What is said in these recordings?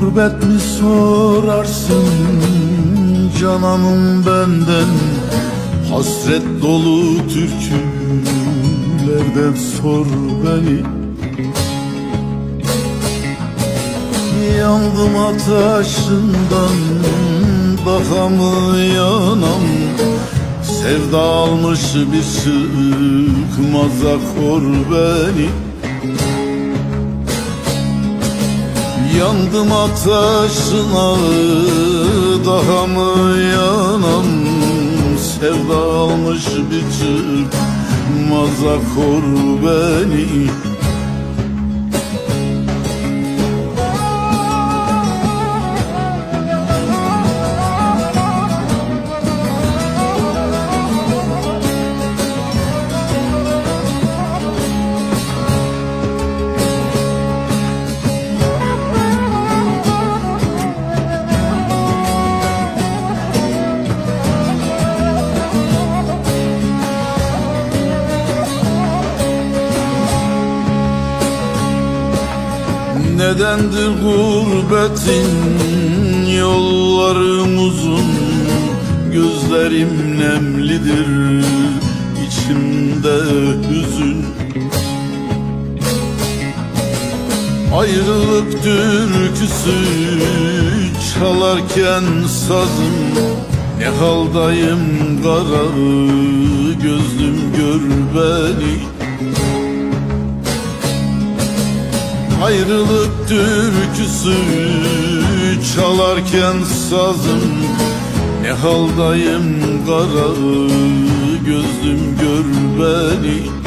Gurbet mi sorarsın cananım benden? Hasret dolu türkülerden sor beni. Yandım ateşinden yanam? Sevda almış bir çıkmaza kor beni Yandım ateşine daha mı yanam Sevda almış bir çıkmaza kor beni Nedendir gurbetin yollarım uzun Gözlerim nemlidir içimde hüzün. Ayrılık türküsü çalarken sazım Ne haldayım kara gözlüm gör beni Ayrılık türküsü çalarken sazım. Ne haldayım kara gözlüm gör beni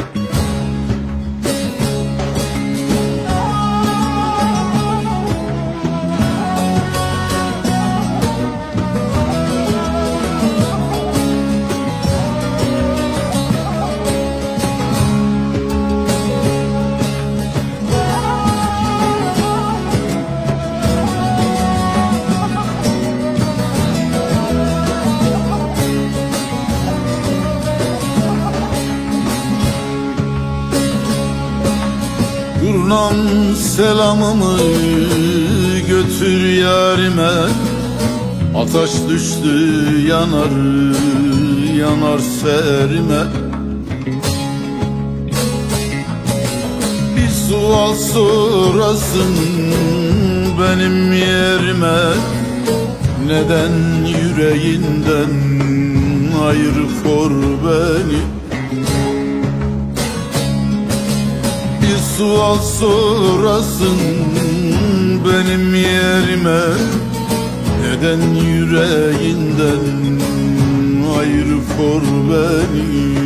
Turnam selamımı götür yarime. Ataş düştü yanar yanar serime. Bir sual sorasın benim yerime. Neden yüreğinden ayrı kor beni sual sorasın benim yerime. Neden yüreğinden ayrı kor beni